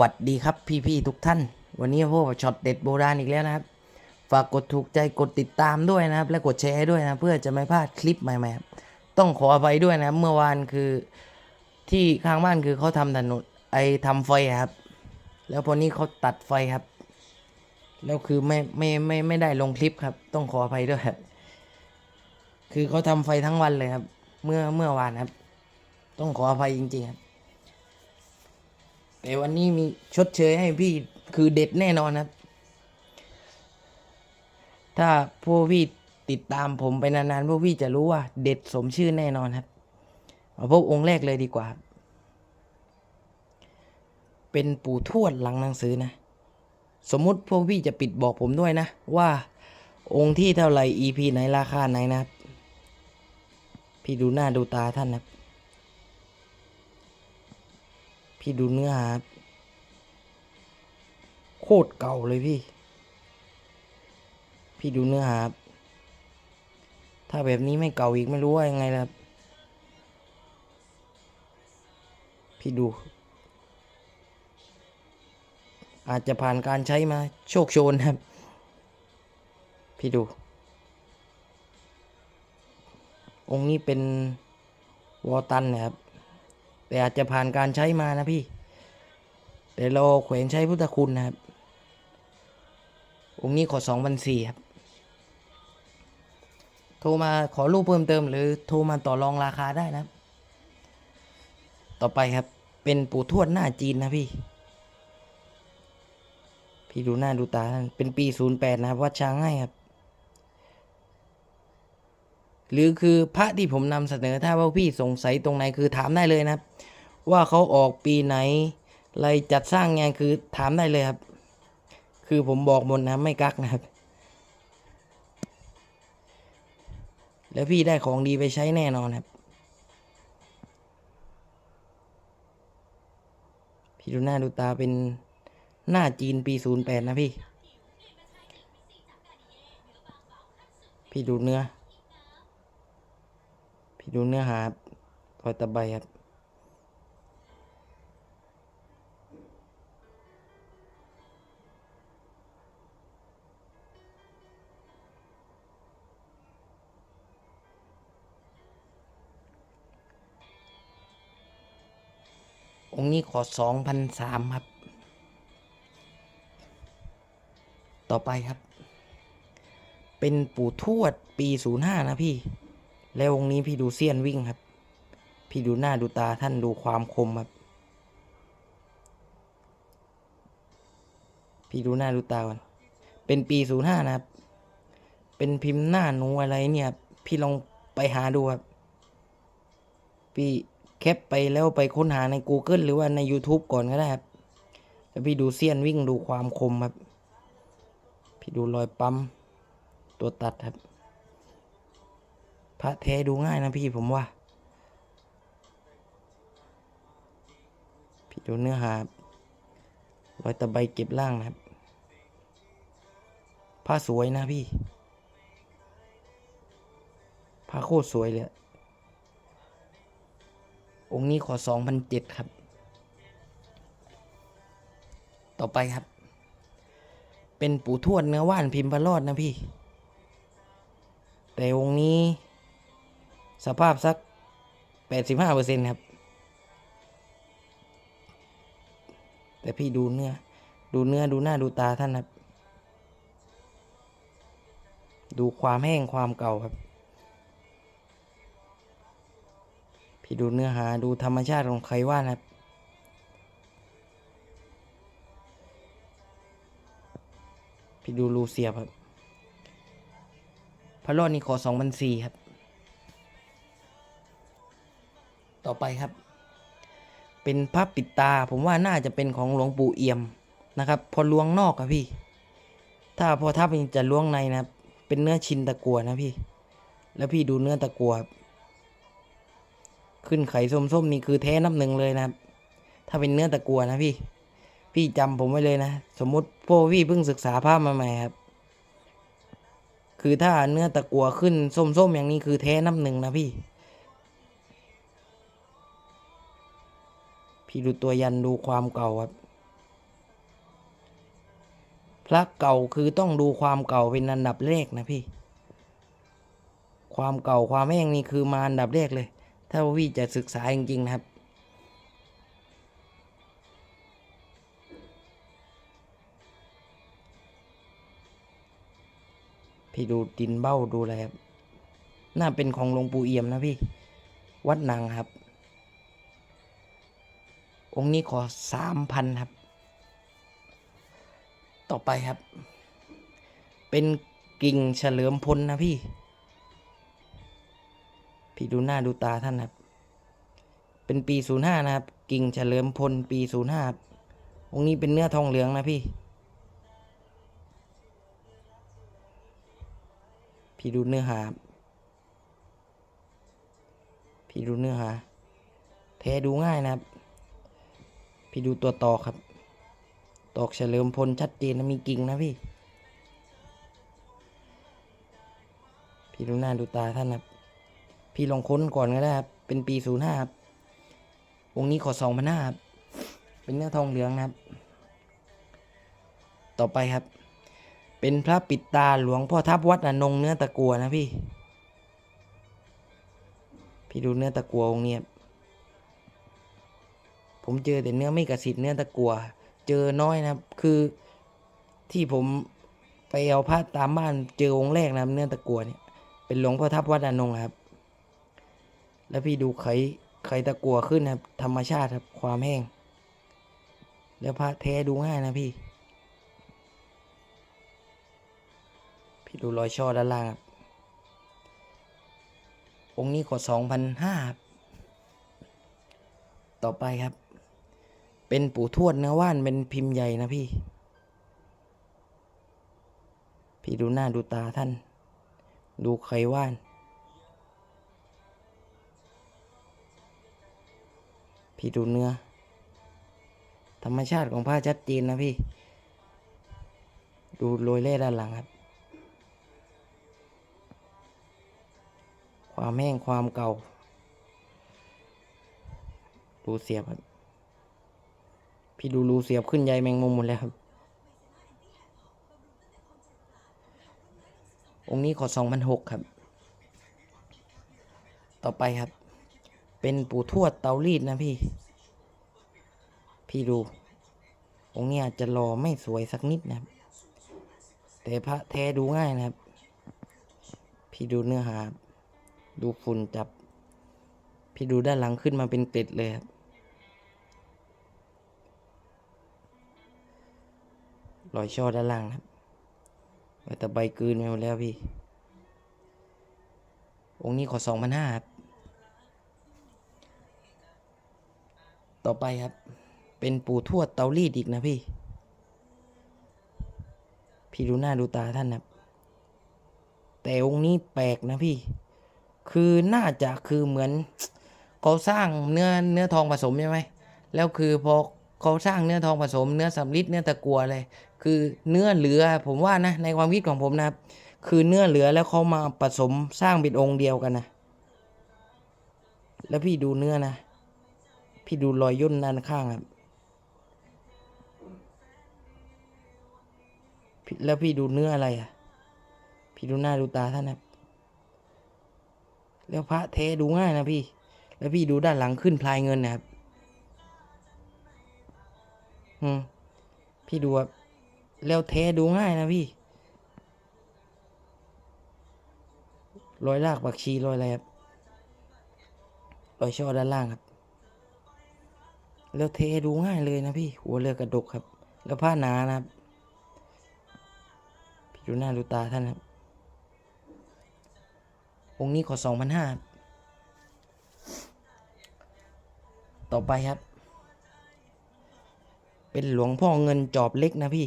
วัสดีครับพี่ๆทุกท่าน วันนี้พวกช็อตเด็ดโบราณอีกแล้วนะครับ ฝากกดถูกใจกดติดตามด้วยนะครับ และกดแชร์ด้วยนะเพื่อจะไม่พลาดคลิปใหม่ๆต้องขออภัยด้วยนะครับ เมื่อวานคือที่ข้างบ้านคือเขาทำถนนไอทำไฟครับ แล้วพอนี้เขาตัดไฟครับ แล้วคือไม่ไม่ไม่ไม่ได้ลงคลิปครับ ต้องขออภัยด้วยครับคือเขาทำไฟทั้งวันเลยครับ เมื่อเมื่อวานครับ ต้องขออภัยจริงๆครับ แต่วันนี้มีชดเชยให้พี่คือเด็ดแน่นอนครับ ถ้าพวกพี่ติดตามผมไปนานๆพวกพี่จะรู้ว่า เด็ดสมชื่อแน่นอนครับเอาพบองค์แรกเลยดีกว่า เป็นปู่ทวดหลังหนังสือนะ สมมุติพวกพี่จะปิดบอกผมด้วยนะ ว่าองค์ที่เท่าไหร่ EP ไหนราคาไหนนะครับ พี่ดูหน้าดูตาท่านนะ พี่ดูเนื้อหาโคตรเก่าเลยพี่ พี่ดูเนื้อหาถ้าแบบนี้ไม่เก่าอีกไม่รู้ว่ายังไงล่ะครับพี่ดู อาจจะผ่านการใช้มาโชคโชนครับ พี่ดู องค์นี้เป็นวอตันนะครับ แต่อาจจะผ่านการใช้มานะพี่ แต่เราแขวนใช้พุทธคุณนะครับ องค์นี้ขอสองพันสี่ครับ โทรมาขอรูปเพิ่มเติม หรือโทรมาต่อรองราคาได้นะ ต่อไปครับ เป็นปู่ทวดหน้าจีนนะพี่ พี่ดูหน้าดูตา เป็นปีศูนย์แปดนะครับวัดช้างให้ครับ หรือคือพระที่ผมนำเสนอถ้าว่าพี่สงสัยตรงไหนคือถามได้เลยนะครับ ว่าเขาออกปีไหนอะไรจัดสร้างไงคือถามได้เลยครับ คือผมบอกหมดนะไม่กักนะครับ แล้วพี่ได้ของดีไปใช้แน่นอนครับ พี่ดูหน้าดูตาเป็นหน้าจีนปีศูนย์แปดนะพี่ พี่ดูเนื้อ พี่ดูเนื้อหาครับรอยตะไบครับองค์นี้ขอสองพันสามครับ ต่อไปครับ เป็นปู่ทวดปีศูนย์ห้านะพี่ แล้วองค์นี้พี่ดูเซียนวิ่งครับ พี่ดูหน้าดูตาท่านดูความคมครับ พี่ดูหน้าดูตาก่อนเป็นปีศูนย์ห้านะครับ เป็นพิมพ์หน้าหนูอะไรเนี่ย พี่ลองไปหาดูครับ พี่แคปไปแล้วไปค้นหาใน Google หรือว่าใน YouTube ก่อนก็ได้ครับ แล้วพี่ดูเซียนวิ่งดูความคมครับ พี่ดูรอยปั๊มตัวตัดครับ ระแท้ดูง่ายนะพี่ผมว่า พี่ดูเนื้อหารอยตะไบเก็บล่างนะครับ ผ้าสวยนะพี่ ผ้าโคตรสวยเลยอะองค์นี้ขอสองพันเจ็ดครับ ต่อไปครับ เป็นปู่ทวดเนื้อว่านพิมพ์พระรอดนะพี่ แต่องค์นี้ สภาพสักแปดสิบห้าเปอร์เซ็นครับ แต่พี่ดูเนื้อ ดูเนื้อดูหน้าดูตาท่านครับ ดูความแห้งความเก่าครับ พี่ดูเนื้อหาดูธรรมชาติของใครว่านะครับพี่ดูรูเสียบครับพระรอดนี่ขอสองพันสี่ครับ ต่อไปครับ เป็นพระปิดตา ผมว่าน่าจะเป็นของหลวงปู่เอี่ยมนะครับ พอล้วงนอกอะพี่ ถ้าพอถ้าเป็นจะล้วงในนะครับ เป็นเนื้อชินตะกัวนะพี่ แล้วพี่ดูเนื้อตะกัวครับขึ้นไข่ส้มๆนี่คือแท้น้ำหนึ่งเลยนะครับ ถ้าเป็นเนื้อตะกัวนะพี่ พี่จำผมไว้เลยนะ สมมุติพวกพี่เพิ่งศึกษาภาพมาใหม่ครับ คือถ้าเนื้อตะกัวขึ้นส้มๆอย่างนี้คือแท้น้ำหนึ่งนะพี่ พี่ดูตัวยันดูความเก่าครับ พระเก่าคือต้องดูความเก่าเป็นอันดับแรกนะพี่ ความเก่าความแห้งนี่คือมาอันดับแรกเลย ถ้าพี่จะศึกษาจริงๆนะครับพี่ดูดินเบ้าดูอะไรครับ น่าเป็นของหลวงปู่เอี่ยมนะพี่ วัดนางครับ องค์นี้ขอสามพันครับ ต่อไปครับ เป็นกิ่งเฉลิมพลนะพี่ พี่ดูหน้าดูตาท่านครับ เป็นปีศูนย์ห้านะครับ กิ่งเฉลิมพลปีศูนย์ห้าองค์นี้เป็นเนื้อทองเหลืองนะพี่ พี่ดูเนื้อหา พี่ดูเนื้อหาแท้ดูง่ายนะครับ พี่ดูตัวตอกครับ ตอกเฉลิมพลชัดเจนนะมีกิ่งนะพี่ พี่ดูหน้าดูตาท่านครับ พี่ลองค้นก่อนก็ได้ครับ เป็นปีศูนย์ห้าครับองนี้ขอสองพันห้าครับ เป็นเนื้อทองเหลืองนะครับ ต่อไปครับ เป็นพระปิดตาหลวงพ่อทับวัดอนงเนื้อตะกัวนะพี่ พี่ดูเนื้อตะกัวองค์นี้ครับ ผมเจอแต่เนื้อไม่กระสิทธิ์เนื้อตะกัว เจอน้อยนะครับ คือที่ผมไปเอาพระตามบ้านเจอองค์แรกนะครับ เนื้อตะกัวเนี่ยเป็นหลวงพ่อทับวัดอนงครับ แล้วพี่ดูไขไขตะกัวขึ้นนะครับ ธรรมชาติครับความแห้ง แล้วพระแท้ดูง่ายนะพี่ พี่ดูรอยช่อด้านล่างครับองค์นี้ขอสองพันห้าต่อไปครับ เป็นปู่ทวดเนื้อว่านเป็นพิมพ์ใหญ่นะพี่ พี่ดูหน้าดูตาท่าน ดูไขว่าน พี่ดูเนื้อ ธรรมชาติของผ้าชัดเจนนะพี่ ดูโรยเล่ด้านหลังครับ ความแห้งความเก่ารูเสียบครับ พี่ดูรูเสียบขึ้นใยแมงมุมหมดแล้วครับ องค์นี้ขอสองพันหกครับ ต่อไปครับ เป็นปู่ทวดเตารีดนะพี่ พี่ดู องค์นี้อาจจะรอไม่สวยสักนิดนะครับ แต่พระแท้ดูง่ายนะครับ พี่ดูเนื้อหา ดูฝุ่นจับ พี่ดูด้านหลังขึ้นมาเป็นเกล็ดเลยครับ รอยช่อด้านล่างครับแต่ใบกลืนไปหมดแล้วพี่ องค์นี้ขอสองพันห้าครับ ต่อไปครับ เป็นปู่ทวดเตารีดอีกนะพี่ พี่ดูหน้าดูตาท่านครับ แต่องค์นี้แปลกนะพี่ คือน่าจะคือเหมือนเขาสร้างเนื้อเนื้อทองผสมใช่ไหม แล้วคือพอ เขาสร้างเนื้อทองผสมเนื้อสำลิดเนื้อตะกัวอะไรคือเนื้อเหลือผมว่านะในความคิดของผมนะครับ คือเนื้อเหลือแล้วเขามาผสมสร้างเป็นองค์เดียวกันนะแล้วพี่ดูเนื้อนะ พี่ดูรอยย่นด้านข้างครับแล้วพี่ดูเนื้ออะไรอะ พี่ดูหน้าดูตาท่านนะครับแล้วพระเทดูง่ายนะพี่ แล้วพี่ดูด้านหลังขึ้นพลายเงินนะครับ อืม พี่ดูครับแล้วเทดูง่ายนะพี่ รอยลากปักชีรอยอะไรครับ รอยช่อด้านล่างครับ แล้วเทดูง่ายเลยนะพี่ หัวเรือกระดกครับ แล้วผ้าหนานะครับพี่ดูหน้าดูตาท่านครับ องค์นี้ขอสองพันห้า ต่อไปครับ เป็นหลวงพ่อเงินจอบเล็กนะพี่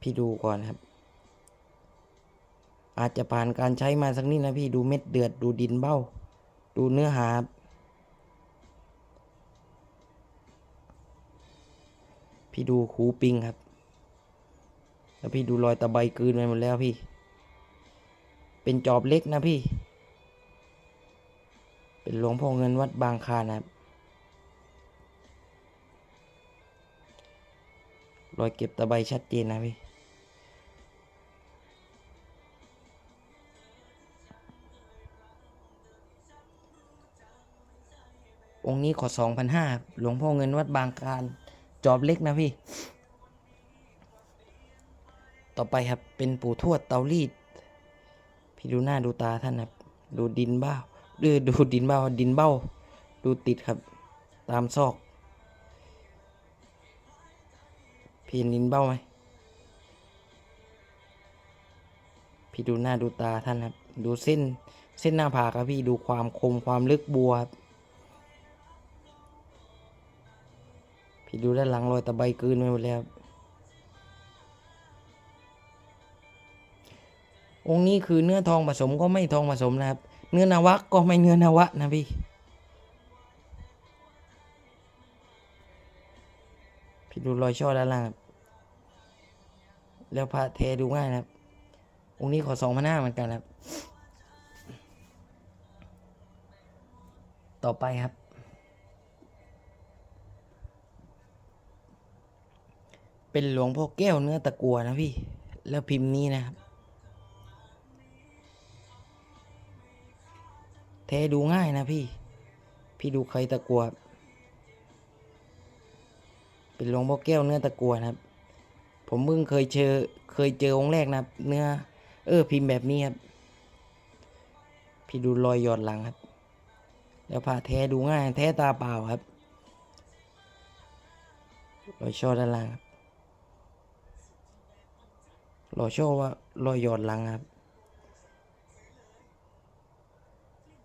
พี่ดูก่อนครับ อาจจะผ่านการใช้มาสักนิดนะพี่ดูเม็ดเดือดดูดินเบ้า ดูเนื้อหา พี่ดูคูปิงครับ แล้วพี่ดูรอยตะไบกืนไปหมดแล้วพี่ เป็นจอบเล็กนะพี่ เป็นหลวงพ่อเงินวัดบางคานะครับรอยเก็บตะไบชัดเจนนะพี่องค์นี้ขอสองพันห้าหลวงพ่อเงินวัดบางคลานจอบเล็กนะพี่ ต่อไปครับเป็นปู่ทวดเตารีด พี่ดูหน้าดูตาท่านครับ ดูดินบ้า หรือดูดินเบ้าดินเบ้า ดูติดครับ ตามซอกพี่เห็นดินเบ้าไหมพี่ดูหน้าดูตาท่านครับ ดูเส้นเส้นหน้าผากครับพี่ดูความคมความลึกบัวครับพี่ดูด้านหลังรอยตะไบกลืนไปหมดแล้ว องค์นี้คือเนื้อทองผสมก็ไม่ทองผสมนะครับ เนื้อนาวะก็ไม่เนื้อนาวะนะพี่พี่ดูรอยช่อด้านล่างครับแล้วพระเทดูง่ายนะครับ องค์นี้ขอสองพันห้าเหมือนกันครับ ต่อไปครับ เป็นหลวงพ่อแก้วเนื้อตะกัวนะพี่ แล้วพิมพ์นี้นะครับ เทดูง่ายนะพี่ พี่ดูใครตะกัว เป็นหลวงพ่อแก้วเนื้อตะกัวนะครับ ผมเพิ่งเคยเจอเคยเจอองค์แรกนะครับ เนื้อ เออพิมพ์แบบนี้ครับ พี่ดูรอยหยอดหลังครับ แล้วผ่าแท้ดูง่าย แท้ตาเปล่าครับรอยช่อด้านล่างครับรอยช่อว่ารอยหยอดหลังครับ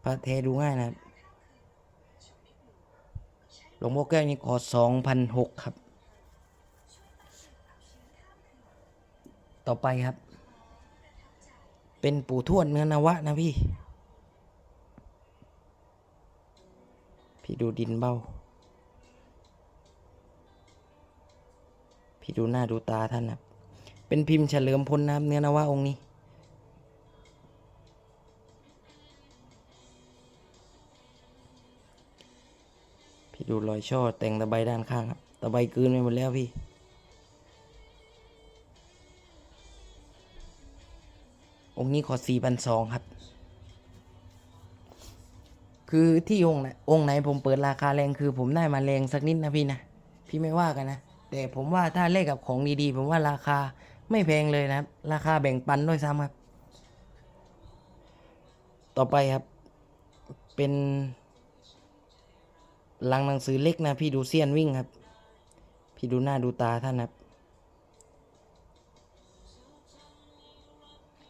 พระแท้ดูง่ายนะครับหลวงพ่อแก้วนี่ขอสองพันหกครับ ต่อไปครับ เป็นปู่ทวดเนื้อนวะนะพี่ พี่ดูดินเบ้า พี่ดูหน้าดูตาท่านนะเป็นพิมพ์เฉลิมพลนะครับเนื้อนวะองค์นี้ ดูรอยช่อแต่งตะไบด้านข้างครับตะไบกืนไปหมดแล้วพี่ องค์นี้ขอสี่พันสองครับ คือที่องค์ไหนองค์ไหนผมเปิดราคาแรงคือผมได้มาแรงสักนิดนะพี่นะ พี่ไม่ว่ากันนะ แต่ผมว่าถ้าเลขกับของดีๆ ผมว่าราคาไม่แพงเลยนะครับ ราคาแบ่งปันด้วยซ้ำครับ ต่อไปครับ เป็น ลังหนังสือเล็กนะ พี่ดูเซียนวิ่งครับ พี่ดูหน้าดูตาท่านครับ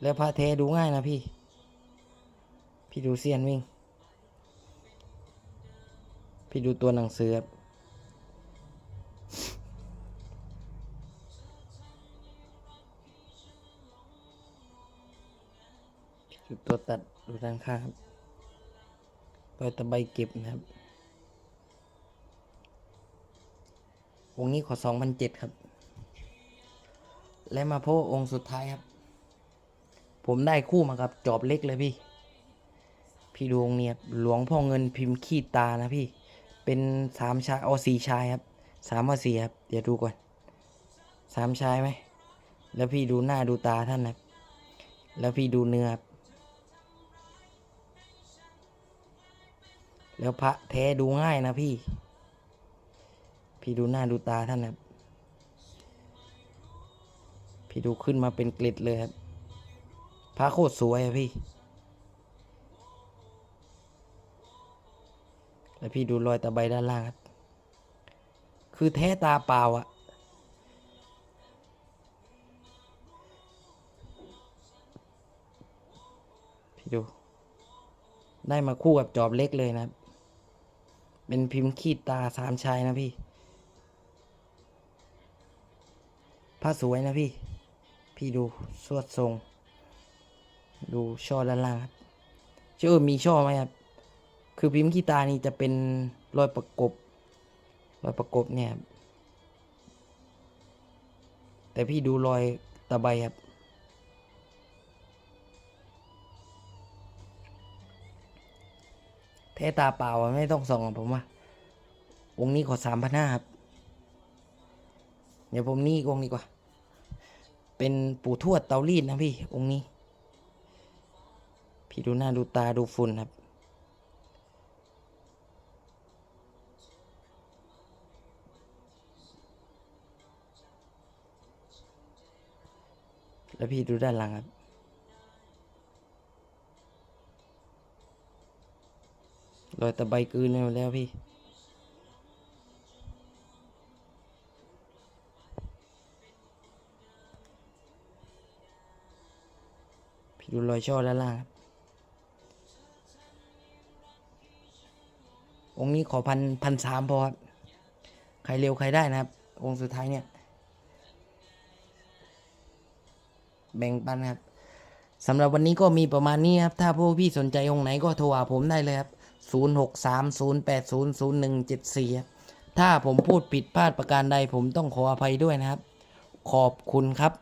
แล้วพระเทดูง่ายนะพี่ พี่ดูเซียนวิ่ง พี่ดูตัวหนังสือครับดูตัวตัดดูด้านข้างครับรอยตะไบเก็บนะครับ วงนี้ขอสองพันเจ็ดครับ และมาโพองค์สุดท้ายครับ ผมได้คู่มากับจอบเล็กเลยพี่ พี่ดวงเนี่ยหลวงพ่อเงินพิมพ์ขีดตานะพี่ เป็นสามชายเอาสี่ชายครับสามเอาสี่ครับ เดี๋ยวดูก่อนสามชายไหม แล้วพี่ดูหน้าดูตาท่านนะครับ แล้วพี่ดูเนื้อครับแล้วพระแท้ดูง่ายนะพี่ พี่ดูหน้าดูตาท่านครับ พี่ดูขึ้นมาเป็นเกล็ดเลยครับพระโคตรสวยอะพี่ แล้วพี่ดูรอยตะไบด้านล่างครับ คือแท้ตาเปล่าอะพี่ดู ได้มาคู่กับจอบเล็กเลยนะครับ เป็นพิมพ์ขีดตาสามชายนะพี่ ผ้าสวยนะพี่ พี่ดูสวดทรง ดูช่อด้านล่างครับเชื่อมีช่อไหมครับ คือพิมพ์ขี้ตานี่จะเป็นรอยประกบ รอยประกบเนี่ยครับ แต่พี่ดูรอยตะไบครับแท้ตาเปล่าไม่ต้องส่องผมว่าองค์นี้ขอสามพันห้าครับ เดี๋ยวผมนี่อีกองค์ดีกว่า เป็นปู่ทวดเตารีดนะพี่ องค์นี้ พี่ดูหน้าดูตาดูฝุ่นครับ แล้วพี่ดูด้านหลังครับรอยตะไบกืนมดแล้วพี่ พี่ดูรอยช่อด้านล่างครับองค์นี้ขอพันพันสามพอครับใครเร็วใครได้นะครับ องค์สุดท้ายเนี่ย แบ่งปันครับสำหรับวันนี้ก็มีประมาณนี้ครับ ถ้าพวกพี่สนใจองค์ไหนก็โทรหาผมได้เลยครับ 0 6 3 0 8 0 0 1 7 4 ครับ ถ้าผมพูดผิดพลาดประการใดผมต้องขออภัยด้วยนะครับ ขอบคุณครับ